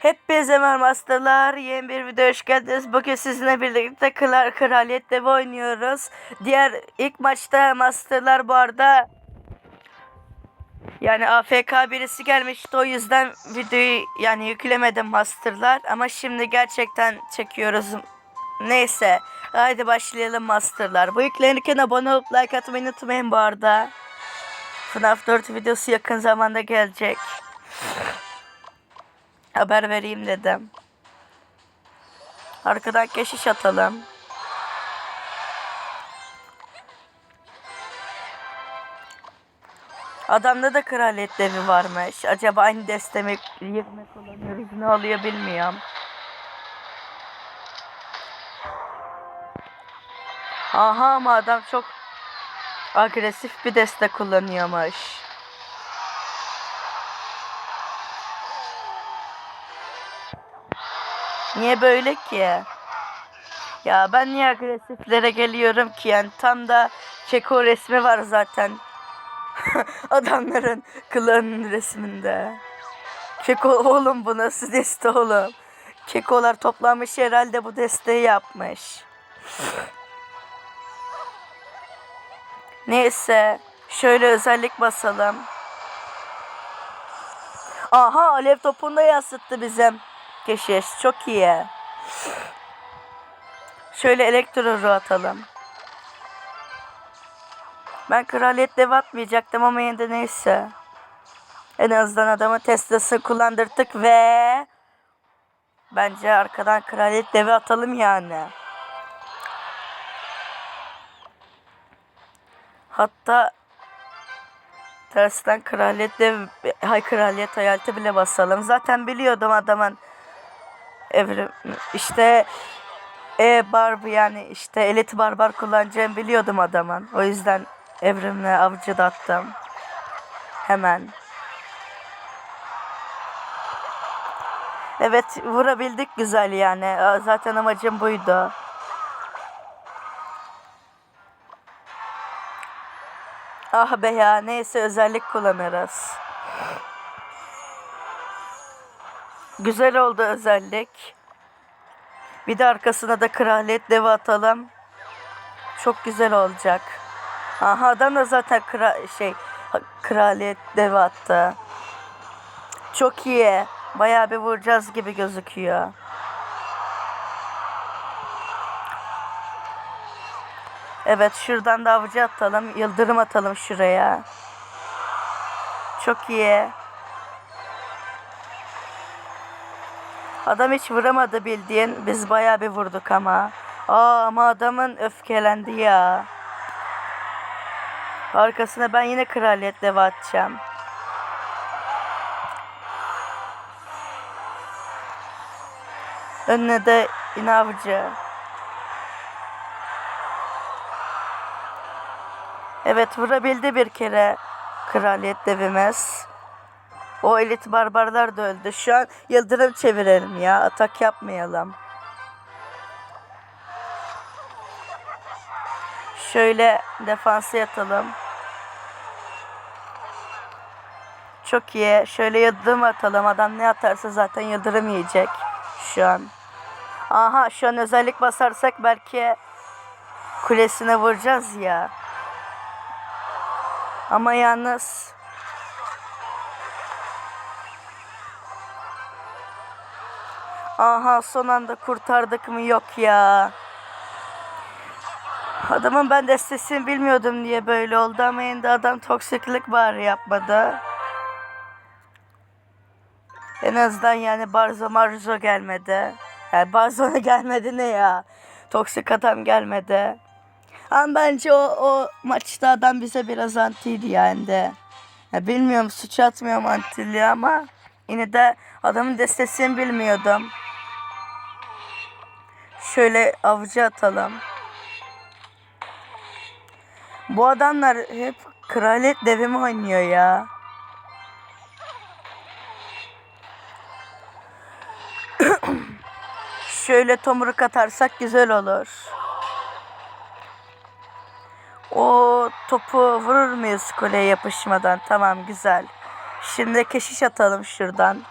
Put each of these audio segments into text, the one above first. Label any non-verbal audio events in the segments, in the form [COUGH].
Hepinize merhaba masterlar. Yeni bir video hoş geldiniz. Bugün sizinle birlikte Kral Kraliyet Devi oynuyoruz. Diğer ilk maçta masterlar bu arada yani AFK birisi gelmişti o yüzden videoyu yani yüklemedim masterlar ama şimdi gerçekten çekiyoruz. Neyse haydi başlayalım masterlar. Bu yüklenirken abone olup like atmayı unutmayın bu arada. FNAF 4 videosu yakın zamanda gelecek. Haber vereyim dedim. Arkadan keşiş atalım. Adamda da kraliyet devi varmış. Acaba aynı destemi 20 kullanıyoruz ne oluyor bilmiyorum. Aha ama adam çok agresif bir deste kullanıyormuş. Niye böyle ki? Ya ben niye agresiflere geliyorum ki yani tam da Keko resmi var zaten. [LAUGHS] Adamların klanın resminde. Keko oğlum bu nasıl deste oğlum? Kekolar toplanmış herhalde bu desteği yapmış. Neyse şöyle özellik basalım. Aha alev topunu da yansıttı bizim. Keşiş çok iyi. Şöyle elektro atalım. Ben kraliyet dev atmayacaktım ama yine de neyse. En azından adamı Tesla'sı kullandırdık ve bence arkadan kraliyet devi atalım yani. Hatta tersten kraliyet dev, hay kraliyet hayaleti bile basalım. Zaten biliyordum adamın evrim işte e barb yani işte elit barbar kullanacağımı biliyordum adamın. O yüzden evrimle avcı da attım. Hemen. Evet vurabildik güzel yani. Zaten amacım buydu. Ah be ya neyse özellik kullanırız. Güzel oldu özellik. Bir de arkasına da kraliyet devi atalım. Çok güzel olacak. Aha adam da zaten kra şey kraliyet devi attı. Çok iyi. Bayağı bir vuracağız gibi gözüküyor. Evet şuradan da avcı atalım. Yıldırım atalım şuraya. Çok iyi. Adam hiç vuramadı bildiğin. Biz bayağı bir vurduk ama. Aa ama adamın öfkelendi ya. Arkasına ben yine kraliyet deva atacağım. Önüne de yine avcı. Evet vurabildi bir kere kraliyet devimiz. O elit barbarlar da öldü. Şu an yıldırım çevirelim ya. Atak yapmayalım. Şöyle defansa yatalım. Çok iyi. Şöyle yıldırım atalım. Adam ne atarsa zaten yıldırım yiyecek. Şu an. Aha şu an özellik basarsak belki kulesine vuracağız ya. Ama yalnız Aha son anda kurtardık mı yok ya. Adamın ben destesini bilmiyordum diye böyle oldu ama yine de adam toksiklik bari yapmadı. En azından yani Barzo Marzo gelmedi. Yani Barzo'na gelmedi ne ya? Toksik adam gelmedi. Ama bence o, o maçta adam bize biraz antiydi yani de. Ya bilmiyorum suç atmıyorum antili ama yine de adamın destesini bilmiyordum. Şöyle avcı atalım. Bu adamlar hep kraliyet devimi oynuyor ya. [CLEARS THROAT] Şöyle tomruk atarsak güzel olur. O topu vurur muyuz kuleye yapışmadan? Tamam güzel. Şimdi keşiş atalım şuradan.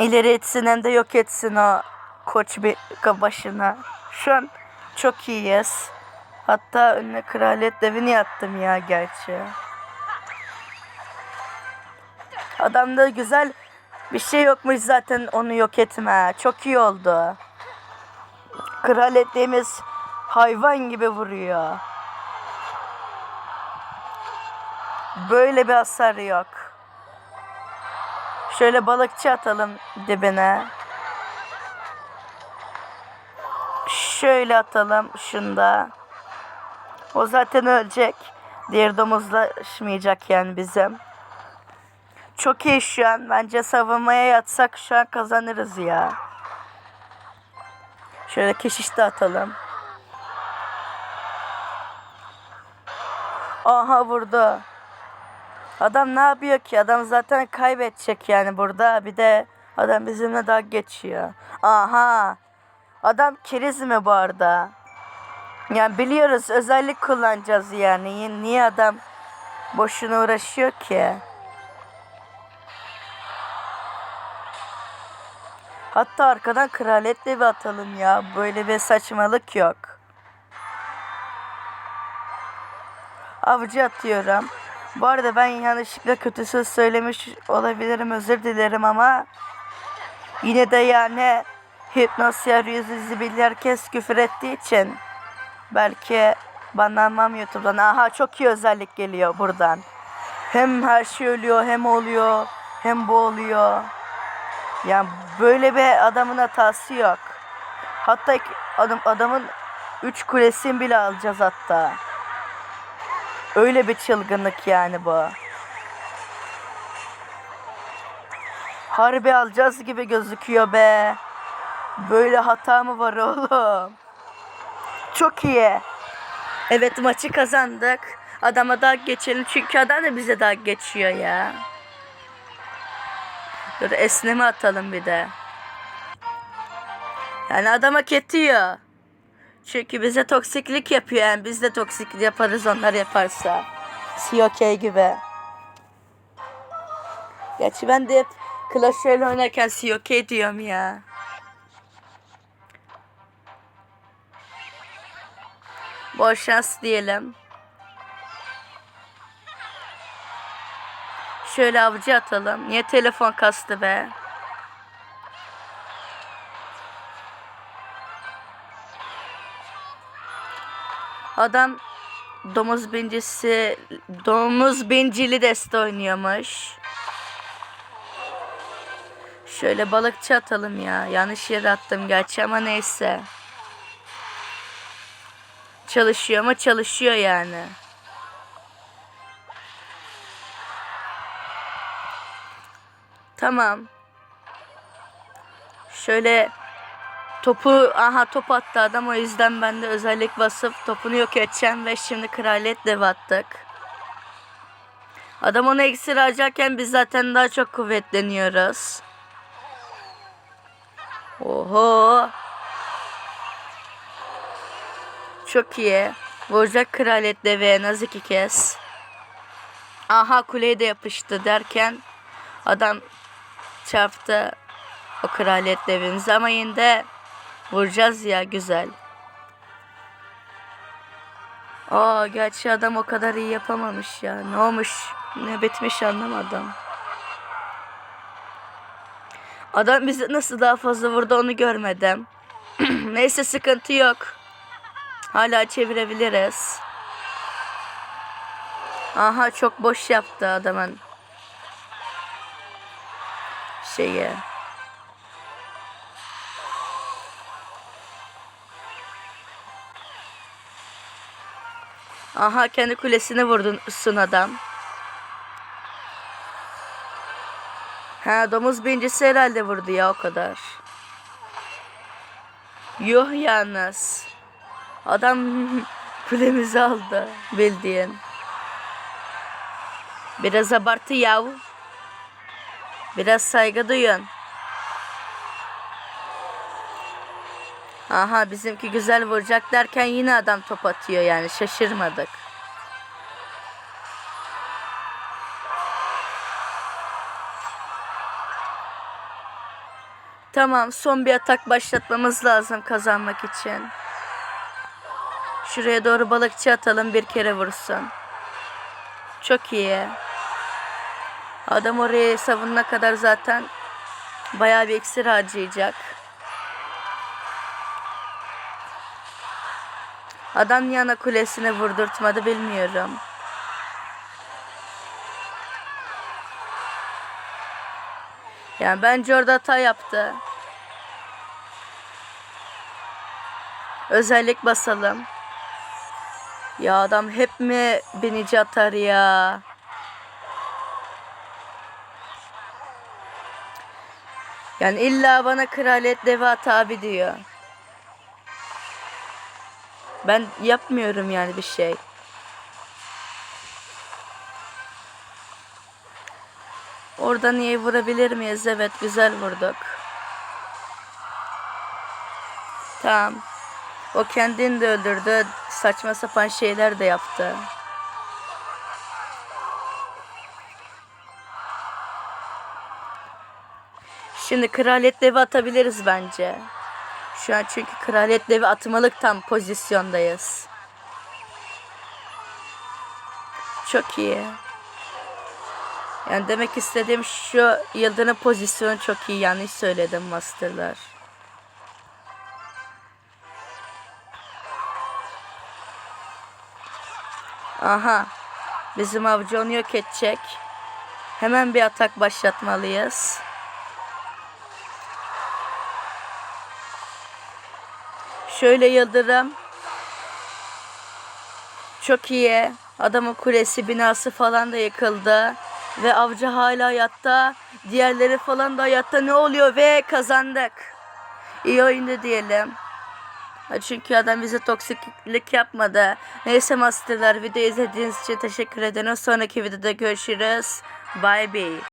İleri etsin hem de yok etsin o koç bir başına. Şu an çok iyiyiz. Hatta önüne kraliyet devini yattım ya gerçi. Adamda güzel bir şey yokmuş zaten onu yok etme. Çok iyi oldu. Kraliyetliğimiz hayvan gibi vuruyor. Böyle bir hasar yok. Şöyle balıkçı atalım dibine. Şöyle atalım şunda. O zaten ölecek. Diğer domuzlaşmayacak yani bizim. Çok iyi şu an. Bence savunmaya yatsak şu an kazanırız ya. Şöyle keşiş de atalım. Aha vurdu. Adam ne yapıyor ki? Adam zaten kaybedecek yani burada. Bir de adam bizimle daha geçiyor. Aha. Adam keriz mi bu arada? Yani biliyoruz özellik kullanacağız yani. Niye adam boşuna uğraşıyor ki? Hatta arkadan kraliyetle bir atalım ya. Böyle bir saçmalık yok. Avcı atıyorum. Bu arada ben yanlışlıkla kötü söz söylemiş olabilirim özür dilerim ama yine de yani Hipnosya yüzü bildi herkes küfür ettiği için belki banlanmam YouTube'dan. Aha çok iyi özellik geliyor buradan. Hem her şey ölüyor hem oluyor hem bu oluyor. Yani böyle bir adamın hatası yok. Hatta adam, adamın 3 kulesini bile alacağız hatta. Öyle bir çılgınlık yani bu. Harbi alacağız gibi gözüküyor be. Böyle hata mı var oğlum? Çok iyi. Evet maçı kazandık. Adama daha geçelim çünkü adam da bize daha geçiyor ya. Dur esneme atalım bir de. Yani adam hak ediyor. Çünkü bize toksiklik yapıyor yani biz de toksiklik yaparız onlar yaparsa. COK gibi. Gerçi ben de hep Clash Royale oynarken COK diyorum ya. Bol şans diyelim. Şöyle avcı atalım. Niye telefon kastı be? Adam domuz bincisi domuz bincili deste oynuyormuş. Şöyle balıkçı atalım ya. Yanlış yere attım gerçi ama neyse. Çalışıyor ama çalışıyor yani. Tamam. Şöyle topu aha top attı adam o yüzden ben de özellik basıp topunu yok edeceğim ve şimdi kraliyet dev attık. Adam onu eksir harcarken biz zaten daha çok kuvvetleniyoruz. Oho. Çok iyi. Vuracak kraliyet devi en az iki kez. Aha kuleye de yapıştı derken adam çarptı o kraliyet devimizi ama yine de vuracağız ya güzel. Aa gerçi adam o kadar iyi yapamamış ya. Ne olmuş ne bitmiş anlamadım. Adam bizi nasıl daha fazla vurdu onu görmedim. [CLEARS THROAT] Neyse sıkıntı yok. Hala çevirebiliriz. Aha çok boş yaptı adamın şeyi. Aha kendi kulesini vurdun üstün adam. Ha domuz bincisi herhalde vurdu ya o kadar. Yuh yalnız. Adam [LAUGHS] kulemizi aldı bildiğin. Biraz abartı yav. Biraz saygı duyun. Aha bizimki güzel vuracak derken yine adam top atıyor yani şaşırmadık. Tamam son bir atak başlatmamız lazım kazanmak için. Şuraya doğru balıkçı atalım bir kere vursun. Çok iyi. Adam oraya savunana kadar zaten bayağı bir iksir harcayacak. Adam niye ana kulesine vurdurtmadı bilmiyorum. Yani bence orada hata yaptı. Özellik basalım. Ya adam hep mi binici atar ya? Yani illa bana kraliyet deva tabi diyor. Ben yapmıyorum yani bir şey. Oradan iyi vurabilir miyiz? Evet güzel vurduk. Tamam. O kendini de öldürdü. Saçma sapan şeyler de yaptı. Şimdi kraliyet devi atabiliriz bence. Şu an çünkü kraliyet devi atmalık tam pozisyondayız. Çok iyi. Yani demek istediğim şu yıldırım pozisyonu çok iyi. Yanlış söyledim masterlar. Aha. Bizim avcı onu yok edecek. Hemen bir atak başlatmalıyız. Şöyle yıldırım. Çok iyi. Adamın kulesi, binası falan da yıkıldı. Ve avcı hala hayatta. Diğerleri falan da hayatta. Ne oluyor? Ve kazandık. İyi oyundu diyelim. Çünkü adam bize toksiklik yapmadı. Neyse masterlar video izlediğiniz için teşekkür ederim. Sonraki videoda görüşürüz. Bye bye.